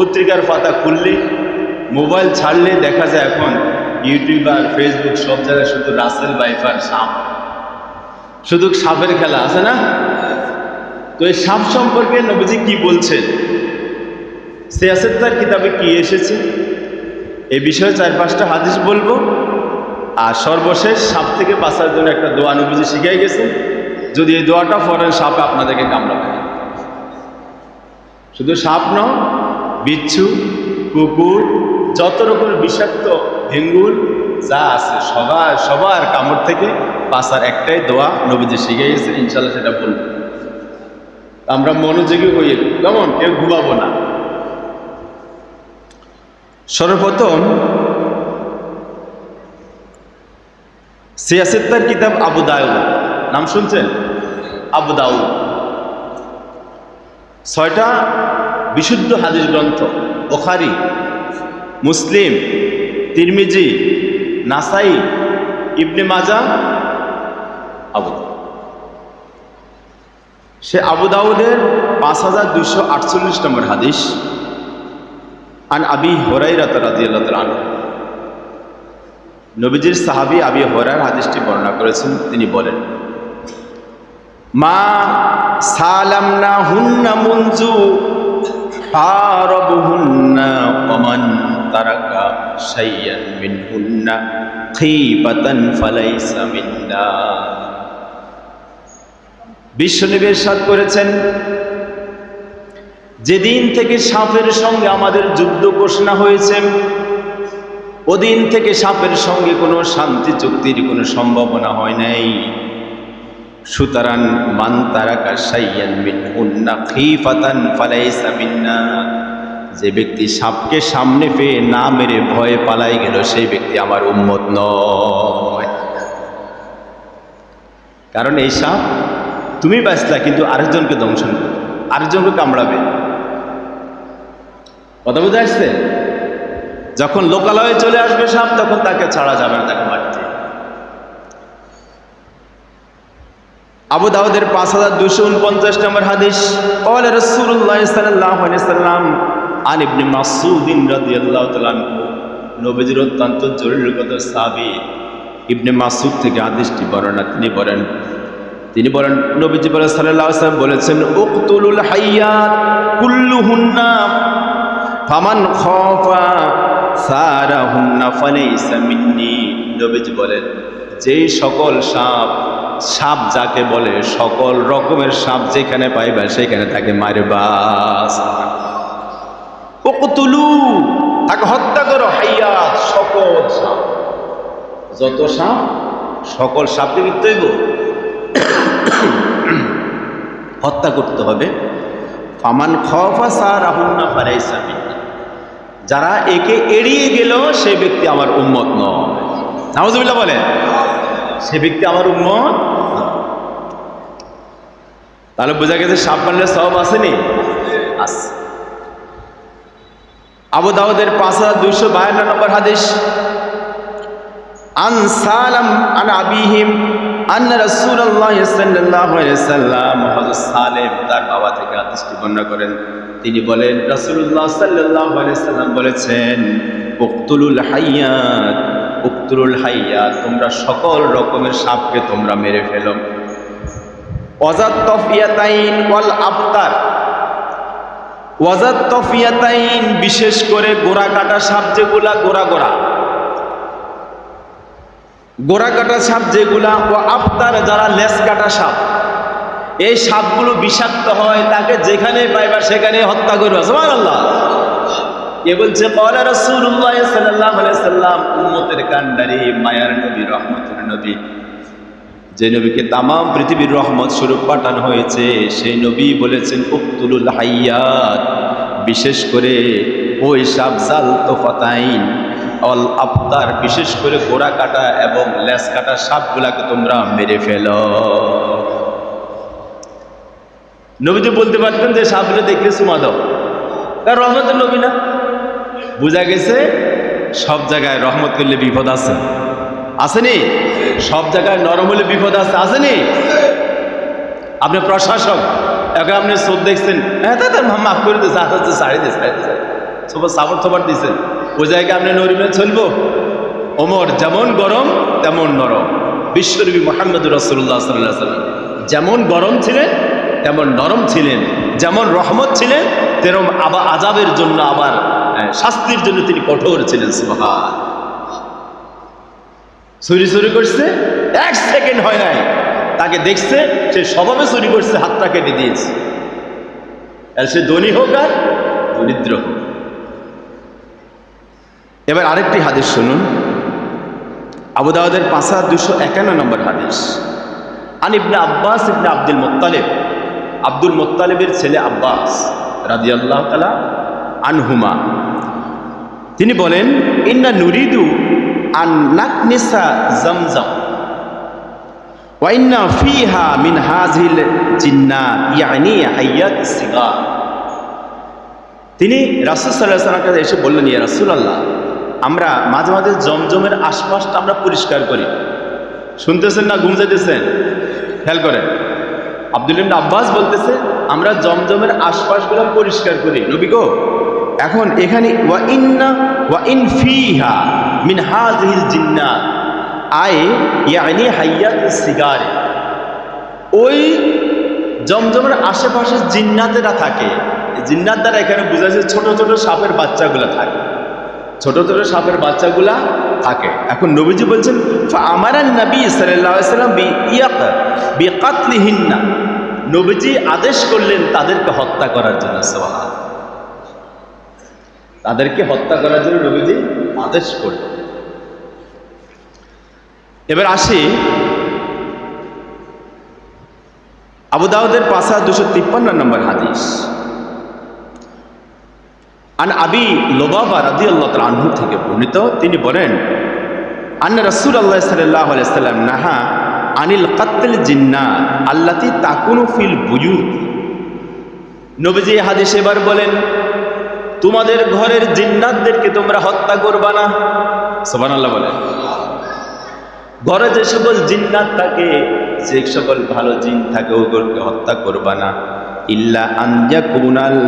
পত্রিকার পাতা খুললে, মোবাইল ছাড়লে দেখা যায় এখন ইউটিউব আর ফেসবুক সব জায়গায় শুধু রাসেল বাইফার সাপ। শুধু সাপের খেলা, আছে না? তো এই সাপ সম্পর্কে নবীজি কি বলছেন? সিয়াসেত্তার কিতাবে কি এসেছে? এই বিষয়ে চার পাঁচটা হাদিস বলব। আর সর্বশেষ সাপ থেকে বাঁচার জন্য একটা দোয়া নবীজি শিখাই গেছে যদি এই দোয়াটা ফরেন সাপ আপনাদেরকে কামড়াবে। শুধু সাপ ন বিচ্ছু, কুকুর, যত রকমের বিষাক্ত ভেঙ্গুর যা আছে, সবার সবার কামড় থেকে বাঁচার একটাই দোয়া নবীজি শিখে গেছে ইনশাল্লাহ সেটা বলব আমরা মনোযোগী হয়ে, কেমন? কেউ ঘুমাবো না। সর্বপ্রথম সিয়াসেত্তার কিতাব আবু দাউদ। নাম শুনছেন? আবু দাউদ। ছয়টা বিশুদ্ধ হাদিস গ্রন্থ ওখারি মুসলিম, তিরমিজি, নাসাই, ইবনে মাজা আবু সে আবু দাউদের পাঁচ হাজার দুইশো আটচল্লিশ নম্বর হাদিস, আন আবি হরাই রাতারাদিয়াল্লাহ আনহু। নবীজির সাহাবি আবি হরার হাদিসটি বর্ণনা করেছেন, তিনি বলেন, মা সালামনা হুন্না মুনজু হারবুহুন্না ওমান তারাকা শাইয়ান মিনহুন্না খিবাতান ফালাইসা মিন্না। বিশ্বনবী সাদ করেছেন, যেদিন থেকে সাপের সঙ্গে আমাদের যুদ্ধ ঘোষণা হয়েছে, ওদিন থেকে সাপের সঙ্গে কোনো শান্তি চুক্তির কোনো সম্ভাবনা হয় নাই। সুতরাং, মান তারাকা সাইয়ান মিন উন্না খিফাতান যে ব্যক্তি সাপকে সামনে পেয়ে না মেরে ভয়ে পালাই গেল, সেই ব্যক্তি আমার উম্মত নয়। কারণ এই সাপ তুমি বাঁচলা, কিন্তু আরেকজনকে দংশন করবে আরেকজনকে কামড়াবে। কথা বুঝে আসছে? যখন লোকালয়ে চলে আসবে সাপ, তখন তাকে ছাড়া যাবে না, তাকে মারতে আবু দাউদের পাঁচ হাজার দুশো উনপঞ্চাশ নম্বর হাদিস قال رسول الله صلى الله عليه وسلم عن ابن مسعود رضي الله تعالى عنه নবীজির অত্যন্ত জরুরি কথা সাহাবী ইবনে মাসুদ থেকে হাদিসটি বর্ণনা তিনি বলেন তিনি বলেন নবীজি বলেন সাল্লাল্লাহু আলাইহি ওয়াসাল্লাম বলেছেন উকতুলুল হাইয়াত কুল্লুহুন্না ফামান খফা সারাহুন্না ফালাইসা মিন্নি নবীজি বলেন যেই সকল সাপ সাপ যাকে বলে, সকল রকমের সাপ যেখানে পাইবা, সেখানে তাকে মারবা। উকতুলু, তাকে হত্যা করো হাইয়া সকল সাপ। যত সাপ, সকল সাপকে হইব। হত্যা করতে হবে। ফামান খফা সার আহুন্না ফারাইসা মিন্নি। যারা একে এড়িয়ে গেল, সে ব্যক্তি আমার উম্মত নয়। নামাজুবিল্লাহ বলে সে ব্যক্তি আমার উম্মত? নয়। তাহলে বোঝা গেছে সাপ মারলে সব আসেনি আবু দাউদের পাঁচ হাজার দুইশো বায়ান্ন নম্বর হাদিস, আন সালাম আন আবিহিম আন্না রাসূলুল্লাহ সাল্লাল্লাহু আলাইহি সাল্লাম। হযরত সালেম তার বাবা থেকে হাদিসটি বর্ণনা করেন। তিনি বলেন, রাসূলুল্লাহ সাল্লাল্লাহু আলাইহি সাল্লাম বলেছেন, উকতুলুল হাইয়াত উকতুলুল হাইয়া, তোমরা সকল রকমের সাপকে তোমরা মেরে ফেলো। ওয়াজাত তফিয়াতাইন আফতার বিশেষ করে গোড়া কাটা সাপ যেগুলা, গোড়া গোড়া। গোড়া কাটা সাপ যেগুলা ও আফতার যারা লেস কাটা সাপ, এই সাপগুলো বিষাক্ত হয়, তাকে যেখানে পাইবা সেখানে হত্যা করবে। সুমান আল্লাহ বলছে রসুল্লাহ সাল্লাহ সাল্লাম উম্মতের কান্ডারি মায়ার নবী, রহমতের নবী। যে নবীকে তামাম পৃথিবীর রহমত স্বরূপ পাঠানো হয়েছে, সেই নবী বলেছেন, উক্তুলুল হাইয়াত বিশেষ করে ওই সাপ জাল তোফাতাইন। অল আফতার বিশেষ করে গোড়া কাটা এবং লেস কাটা সাপগুলাকে তোমরা মেরে ফেলো। নবীজি বলতে পারতেন যে, সাপগুলো দেখলে সুমা দাও। কারণ রহমতের নবী না। বোঝা গেছে সব জায়গায় রহমত করলে বিপদ আছে। আসেনি? সব জায়গায় নরম হলে বিপদ আছে। আসেনি? আপনি প্রশাসক, এখন আপনি চোখ দেখছেন। হ্যাঁ মাফ করে দিয়েছে ছাড়ি দিয়েছে সবার সাবর থবর দিছেন। ওই জায়গায় আপনি নরিমে চলবো। ওমর যেমন গরম, তেমন নরম। বিশ্বনবী মোহাম্মদ রসুল্লাহ সাল্লাহ সাল্লাম যেমন গরম ছিলেন, তেমন নরম ছিলেন। যেমন রহমত ছিলেন, তেরম আবার আজাবের জন্য আবার শাস্তির জন্য তিনি কঠোর ছিলেন, সুবহান চুরি চুরি করছে, এক সেকেন্ড হয় নাই। তাকে দেখছে, সে স্বভাবে চুরি করছে, হাতটা কেটে দিয়েছে। আর সে ধনী হোক আর দরিদ্র হোক। এবার আরেকটি হাদিস শুনুন। আবু দাউদের পাঁচ দুশো একান্ন নম্বর হাদিস। আন ইবনে আব্বাস ইবনে আব্দুল মোত্তালেব। আব্দুল মোত্তালেবের ছেলে আব্বাস রাদিয়াল্লাহু তাআলা আনহুমা। তিনি বলেন, ইন্না নুরিদু আন মিন ইয়ানি তিনি রাসূল এসে বললেন, ইয়া রাসূলুল্লাহ, আমরা মাঝে মাঝে জমজমের আশপাশটা আমরা পরিষ্কার করি। শুনতেছেন না, ঘুম যাইতেছেন খেয়াল করেন, আব্দুল আব্বাস বলতেছে, আমরা জমজমের আশপাশগুলো পরিষ্কার করি। নবী গো এখন এখানে ওয়া ইন্না ওয়া ইন ফিহা মিন হাযিহিল জিন্নাত আয় ইয়ানি হাইয়াত সিগার ওই জমজমের আশেপাশে জিন্নাতেরা থাকে। জিন্নাত দ্বারা এখানে বোঝা যায় ছোট ছোট সাপের বাচ্চাগুলো থাকে। ছোট ছোট সাপের বাচ্চাগুলা থাকে। এখন নবীজি বলছেন আমার নবী সাল্লাম বিকাতলিহিন্না নবীজি আদেশ করলেন তাদেরকে হত্যা করার জন্য সবাই তাদেরকে হত্যা করার জন্য নবীজি আদেশ করলেন। এবার আসি আবু দাউদের পাঁচ হাজার দুশো তিপ্পান্ন নম্বর হাদিস। আন আবি লোবাবা রাদি আল্লাহ আনহু থেকে বর্ণিত, তিনি বলেন, আন্না রসুল আল্লাহ আলাইসাল্লাম নাহা আনিল কাত্তেল জিন্না আল্লাতি তাকুনু ফিল বুয়ুত। নবীজি হাদিস এবার বলেন তোমাদের ঘরের জিন্নাতদেরকে তোমরা হত্যা করবা না। আল্লাহ বলেন। ঘরে যে সকল জিন্নাত থাকে, যে সকল ভালো জিন থাকে, ওগুলোকে হত্যা করবা না। ইল্লা আনজা কুনাল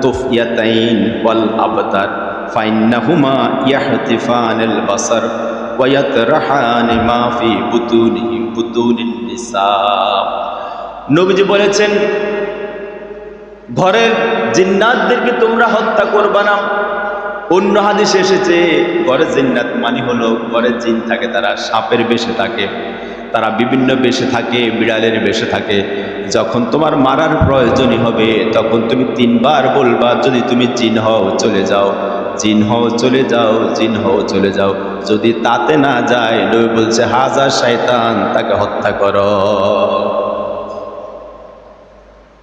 তুফিয়াতাইন ওয়াল আবতার, ফাইন্নাহুমা ইয়াহতিফানাল বাসার, ওয়া ইয়াতরাহান মা ফি বুতুনিহিম, বুতুনিন নিসা। নবীজি বলেছেন ঘরের জিন্নাতদেরকে তোমরা হত্যা করবা না। অন্য হাদিসে এসেছে, ঘরে জিন্নাত মানে হলো ঘরে জিন থাকে, তারা সাপের বেশে থাকে, তারা বিভিন্ন বেশে থাকে, বিড়ালের বেশে থাকে। যখন তোমার মারার প্রয়োজনই হবে, তখন তুমি তিনবার বলবা, যদি তুমি জিন হও, চলে যাও। জিন হও, চলে যাও, জিন হও, চলে যাও। যদি তাতে না যায়, নবী বলছে হাজার শয়তান, তাকে হত্যা করো।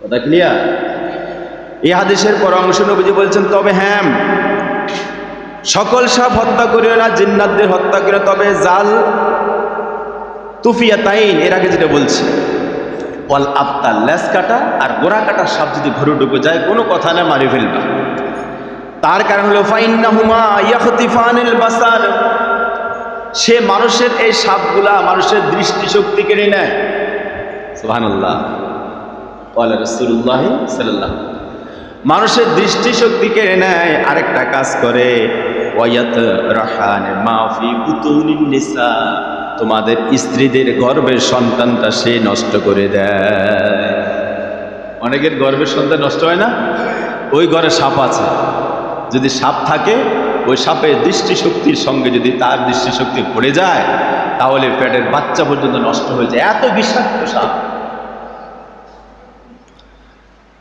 কথা ক্লিয়ার এই হাদিসের পর অংশ নবীজি বলছেন, তবে হ্যাঁ সকল সাপ হত্যা করিও না, জিন্নাতদের হত্যা করে তবে জাল তুফিয়া তাইন এর আগে যেটা বলছি, ওয়াল আফতার লেস কাটা আর গোড়া কাটা সাপ যদি ঘরে ঢুকে যায়, কোনো কথা না মারি ফেলবা। তার কারণ হলো, ফাইন্নাহুমা ইয়াখতিফানিল বাসার, সে মানুষের এই সাপগুলা মানুষের দৃষ্টিশক্তি কেড়ে নেয়। সুবহানাল্লাহ। ওয়ালা রাসূলুল্লাহ সাল্লাল্লাহু মানুষের দৃষ্টিশক্তি কেড়ে নেয়, আরেকটা কাজ করে। তোমাদের স্ত্রীদের গর্ভের সন্তানটা সে নষ্ট করে দেয়। অনেকের গর্ভের সন্তান নষ্ট হয় না? ওই ঘরে সাপ আছে। যদি সাপ থাকে, ওই সাপের দৃষ্টিশক্তির সঙ্গে যদি তার দৃষ্টিশক্তি পড়ে যায়, তাহলে পেটের বাচ্চা পর্যন্ত নষ্ট হয়ে যায়। এত বিষাক্ত সাপ।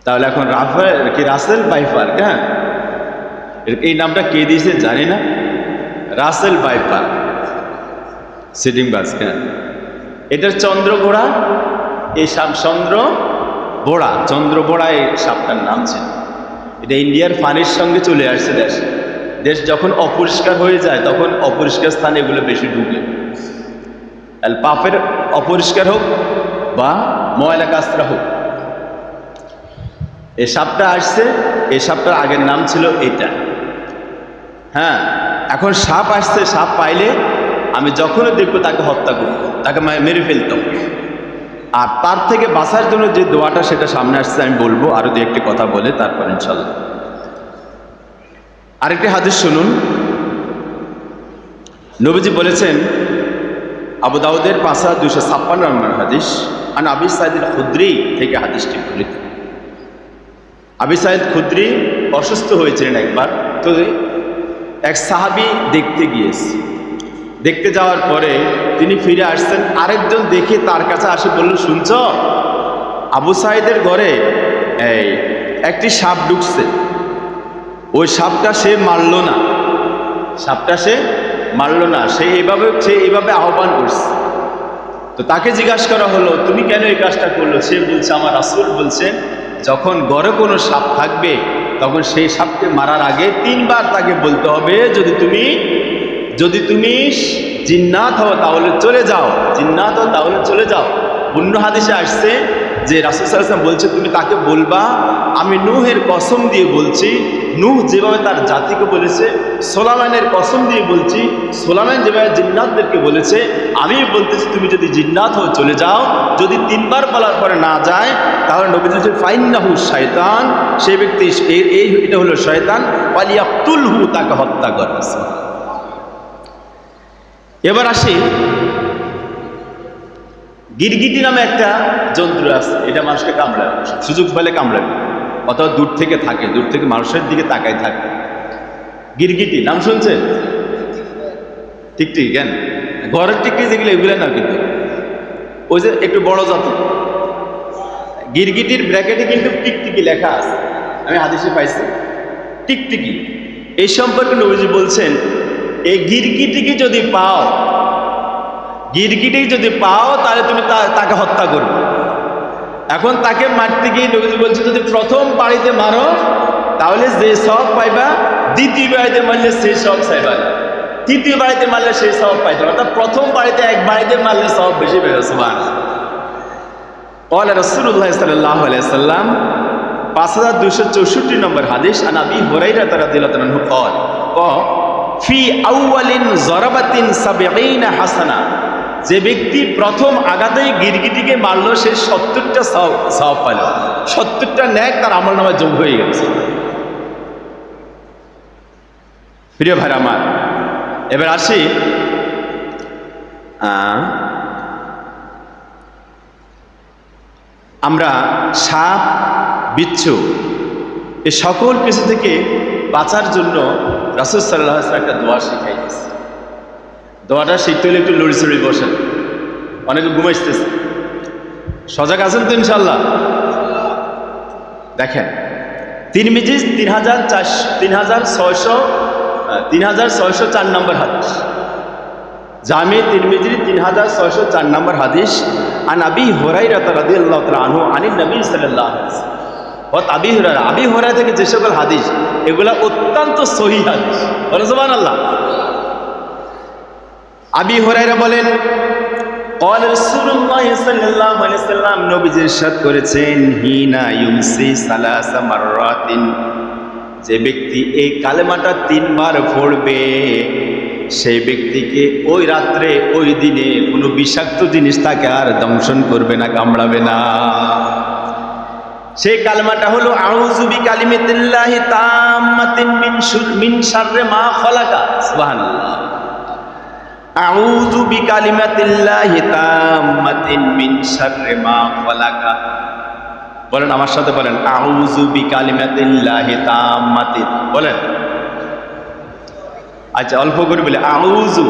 তাহলে এখন রাফেল কি রাসেল বাইফার হ্যাঁ? এই নামটা কে দিয়েছে জানি না। রাসেল বাইফার সিটিং বাস হ্যাঁ। এটার চন্দ্র ঘোড়া, এই সাপ চন্দ্র বোড়া চন্দ্র বোড়া এই সাপটার নাম ছিল। এটা ইন্ডিয়ার পানির সঙ্গে চলে আসছে দেশ। দেশ যখন অপরিষ্কার হয়ে যায়, তখন অপরিষ্কার স্থানে এগুলো বেশি ঢুকে। পাপের অপরিষ্কার হোক বা ময়লা কাস্ত্রা হোক এই সাপটা আসছে এই সাপটার আগের নাম ছিল এটা। হ্যাঁ এখন সাপ আসছে, সাপ পাইলে আমি যখনই দেখব তাকে হত্যা করব, তাকে মেরে ফেলতাম। আর তার থেকে বাঁচার জন্য যে দোয়াটা সেটা সামনে আসছে, আমি বলব, আরও দু একটি কথা বলে তারপর ইনশাল্লাহ। আরেকটি হাদিস শুনুন। নবীজি বলেছেন, আবু দাউদের হাজার দুশো ছাপ্পান্ন নম্বর হাদিস আর আবির সাইদের খুদ্রি থেকে হাদিসটি বলিত আবি সাইদ খুদ্রি অসুস্থ হয়েছিলেন একবার। তো এক সাহাবি দেখতে গিয়েছে। দেখতে যাওয়ার পরে তিনি ফিরে আসছেন, আরেকজন দেখে তার কাছে আসে, বলল, শুনছ? আবু সাইদের ঘরে এই একটি সাপ ঢুকছে। ওই সাপটা সে মারল না। সাপটা সে মারল না। সে এইভাবে সে এভাবে আহ্বান করছে। তো তাকে জিজ্ঞাসা করা হলো, তুমি কেন এই কাজটা করল? সে বলছে, আমার রাসুল বলছেন যখন গড়ে কোনো সাপ থাকবে, তখন সেই সাপকে মারার আগে তিনবার তাকে বলতে হবে, যদি তুমি যদি তুমি জিন্নাত হও তাহলে চলে যাও, জিন্নাত হও তাহলে চলে যাও। অন্য হাদিসে আসছে যে রাসুল সাল্লাম বলছে, তুমি তাকে বলবা, আমি নুহের কসম দিয়ে বলছি, নুহ যেভাবে তার জাতিকে বলেছে সোলামানের কসম দিয়ে বলছি সোলামান যেভাবে জিন্নাতদেরকে বলেছে, আমি বলতেছি তুমি যদি জিন্নাত হয়ে চলে যাও, যদি তিনবার বলার পরে না যায়, তাহলে নবী বলছে ফাইন্নাহু শয়তান সে ব্যক্তি এই- এটা হলো শয়তান পালিয়াকুল হু তাকে হত্যা করে। এবার আসি গিরগিটি নামে একটা জন্তু আছে, এটা মানুষকে কামড়ায়। সুযোগ পেলে কামড়াবে। অথবা দূর থেকে থাকে, দূর থেকে মানুষের দিকে তাকায় থাকে। গিরগিটি, নাম শুনছেন? টিকটিকি কেন ঘরের টিকটিকি যেগুলো এগুলো না কিন্তু। ওই যে একটু বড় জাত গিরগিটির ব্র্যাকেটে কিন্তু টিকটিকি লেখা আছে। আমি হাদিসে পাইছি। টিকটিকি। এই সম্পর্কে নবীজি বলছেন, এই গিরগিটিকে যদি পাও গিরগিটি যদি পাও তাহলে তুমি তা- তাকে হত্যা করবে এখন তাকে মারতে গিয়ে নবীজি বলছে যদি প্রথম বাড়িতে মারো তাহলে যে সব পাইবা দ্বিতীয় বাড়িতে মারলে সেই সব চাইবা না তৃতীয় বাড়িতে মারলে সেই সব পাইতো না অর্থাৎ প্রথম বাড়িতে এক বাড়িতে মারলে সব বেশি পেয়ে সুবান قال رسول الله صلى الله عليه وسلم পাঁচ হাজার দুশো চৌষট্টি নম্বর হাদিস আন আবি হুরাইরা রাদিয়াল্লাহু আনহু قال ক ফি আউয়ালিন জরাবাতিন সাবিঈনা হাসানা যে ব্যক্তি প্রথম আগাতেই গিরগিটিকে মারলো, সে সত্তরটা সওয়াব পেল সত্তরটা ন্যাক তার আমল নামায় যোগ হয়ে গেছে। প্রিয় ভাই আমার, এবার আসি আমরা সাপ, বিচ্ছু এ সকল কিছু থেকে বাঁচার জন্য রাসুল সাল্লাহ একটা দোয়া শিখাই। দোয়াটা শিখতে হলে একটু লড়ি চড়ি বসেন। অনেকে ঘুমাইতেছে। সজাগ আছেন তো ইনশাল্লাহ দেখেন, তিন মিজিজ, তিন হাজার চারশো, তিন হাজার ছয়শো তিন হাজার ছয়শো চার নম্বর হাদিস। জামে তিরমিজি তিন হাজার ছয়শো চার নম্বর হাদিস, আন আবি হোরাই রাদি আল্লাহ আনিন নবী সাল্লাহ ও আবি হোরাই আবি হোরাই থেকে যে সকল হাদিস, এগুলা অত্যন্ত সহি হাদিস। বলে জবান আল্লাহ আবি হোরাইরা বলেন قال رسول الله صلى الله عليه وسلم নবীজি ইরশাদ করেছেন হিনা ইউমসি সালাসা মাররাতিন যে ব্যক্তি এই কালেমাটা তিনবার পড়বে সেই ব্যক্তিকে ওই রাত্রে ওই দিনে কোনো বিষাক্ত জিনিস তাকে আর দংশন করবে না কামড়াবে না সেই কালমাটা হলো আউযু বিকালিমাতিল্লাহি তাম্মাতিন মিন শুর মিন শাররি মা খলাকা সুবহানাল্লাহ আউযু বিকালিমাতিল্লাহি তাম্মাতিন মিন শাররি মা খলাকা। বলেন, আমার সাথে বলেন, আউযু বিকালিমাতিল্লাহি তাম্মাতিন। বলেন। আচ্ছা অল্প করে বলে, আউযু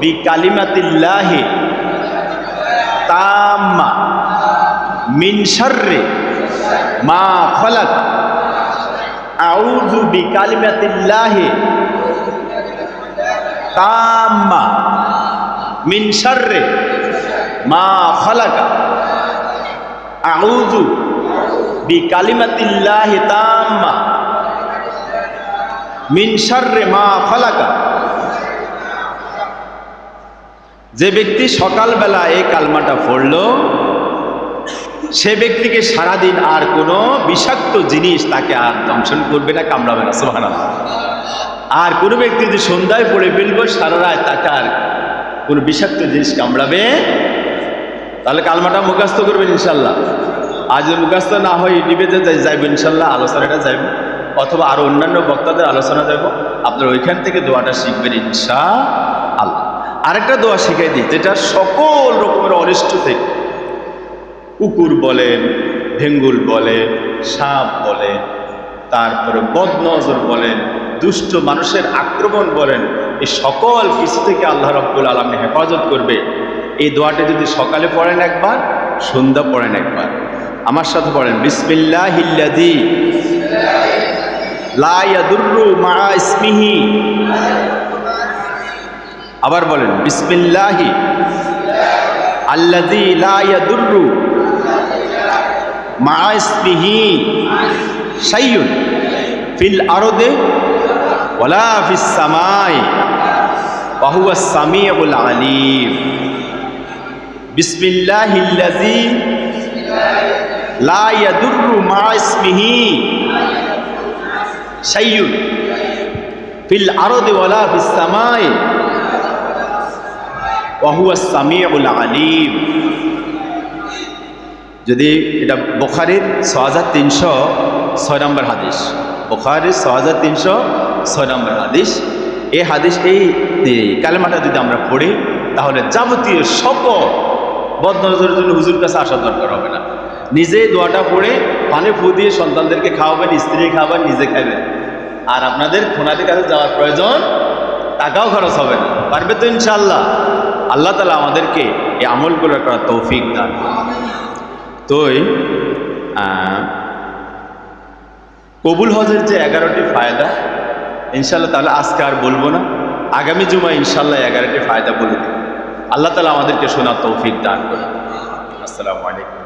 বিকালিমাতিল্লাহি তাম্মা মিন শাররি মা খলাক। আউযু বিকালিমাতিল্লাহি তাম্মা মিন শাররি মা খলাক। আউযু বিকালিমাতিল্লাহি তাম্মা মিন শাররি মা খলাকা। যে ব্যক্তি সকালবেলা এই কালমাটা পড়ল, সে ব্যক্তিকে সারাদিন আর কোনো বিষাক্ত জিনিস তাকে আর দংশন করবে না, কামড়াবে না সোহানা আর কোনো ব্যক্তি যদি সন্ধ্যায় পড়ে ফেলব সারা রাত তাকে আর কোনো বিষাক্ত জিনিস কামড়াবে? তাহলে কালমাটা মুখাস্ত করবেন ইনশাল্লাহ আজ যদি মুখাস্ত না হয় ইউটিউবে যাইব ইনশাল্লাহ আলোচনাটা যাইব। অথবা আরও অন্যান্য বক্তাদের আলোচনা দেখো আপনার ওইখান থেকে দোয়াটা শিখবেন ইনশা আল্লাহ আরেকটা দোয়া শিখাই দিই, যেটা সকল রকমের অনিষ্ট থেকে কুকুর বলেন ভেঙ্গুল বলেন সাপ বলেন তারপরে বদনজর বলেন দুষ্ট মানুষের আক্রমণ বলেন এই সকল কিছু থেকে আল্লাহ রব্বুল আলমী হেফাজত করবে। এই দোয়াটা যদি সকালে পড়েন একবার, সন্ধ্যা পড়েন একবার। আমার সাথে পড়েন বিসমিল্লাহ হিল্লাদি লা ইয়াদুররু মা ইসমিহি। আবার বলেন, বিসমিল্লাহি। আল্লাযী লা ইয়াদুররু মা ইসমিহি। শাইউন ফিল আরদে ওয়ালা ফিস সামাই, ওয়া হুয়া সামিউল আলিম। বিসমিল্লাহিল্লাযী লা ইয়াদুররু মা ইসমিহি শাইউন ফিল আরদে ওয়ালা ফিস সামাই ওয়াহুয়া সামিউল আলিম। যদি এটা বোখারির ছ হাজার তিনশো ছয় নম্বর হাদিস। বোখারির ছ হাজার তিনশো ছয় নম্বর হাদিস। এই হাদিস এই কালেমাটা যদি আমরা পড়ি, তাহলে যাবতীয় সকল বদনজরের জন্য হুজুর কাছে আসার দরকার হবে না। নিজে দোয়াটা পড়ে, পানি ফু দিয়ে সন্তানদেরকে খাওয়াবেন, স্ত্রী খাওয়াবেন, নিজে খাবেন আর আপনাদের খোনাদের কাছে যাওয়ার প্রয়োজন, টাকাও খরচ হবে না। পারবে তো ইনশাল্লাহ আল্লাহ তালা আমাদেরকে এই আমলগুলো করার তৌফিক দান করুন। কবুল হজের যে এগারোটি ফায়দা ইনশাল্লাহ তাহলে আজকে আর বলব না। আগামী জুমায় ইনশাল্লাহ এগারোটি ফায়দা বলে দেব। আল্লাহ তালা আমাদেরকে শোনার তৌফিক দান করে আসসালামু আলাইকুম।